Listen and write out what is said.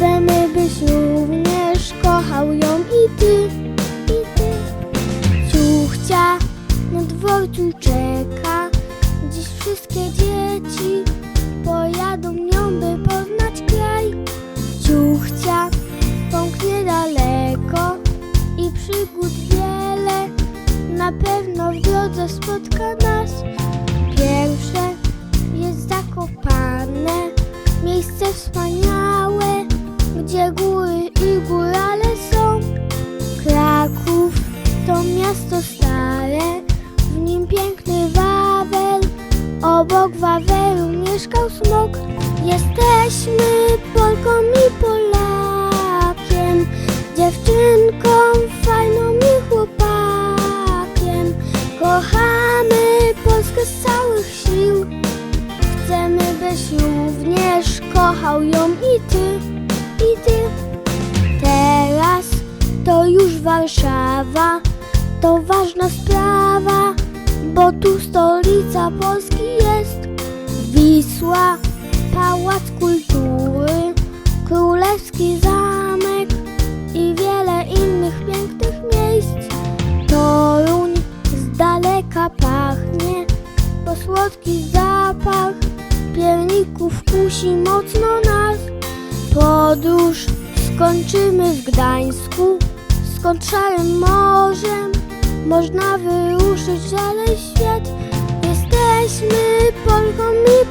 Chcemy, byś również kochał ją i ty, i ty. Ciuchcia na dworcu czeka, dziś wszystkie dzieci pojadą nią, by poznać kraj. Ciuchcia pąknie daleko i przygód wiele, na pewno w drodze spotka nas. Mieszkał smok. Jesteśmy Polką i Polakiem, dziewczynką fajną i chłopakiem. Kochamy Polskę z całych sił, chcemy byś również kochał ją i ty, i ty. Teraz to już Warszawa, to ważna sprawa, bo tu stolica Polski Pałac Kultury, Królewski Zamek i wiele innych pięknych miejsc. Toruń z daleka pachnie, bo słodki zapach pierników kusi mocno nas. Podróż skończymy w Gdańsku, skąd szarym morzem można wyruszyć dalej świat. Jesteśmy Polką i.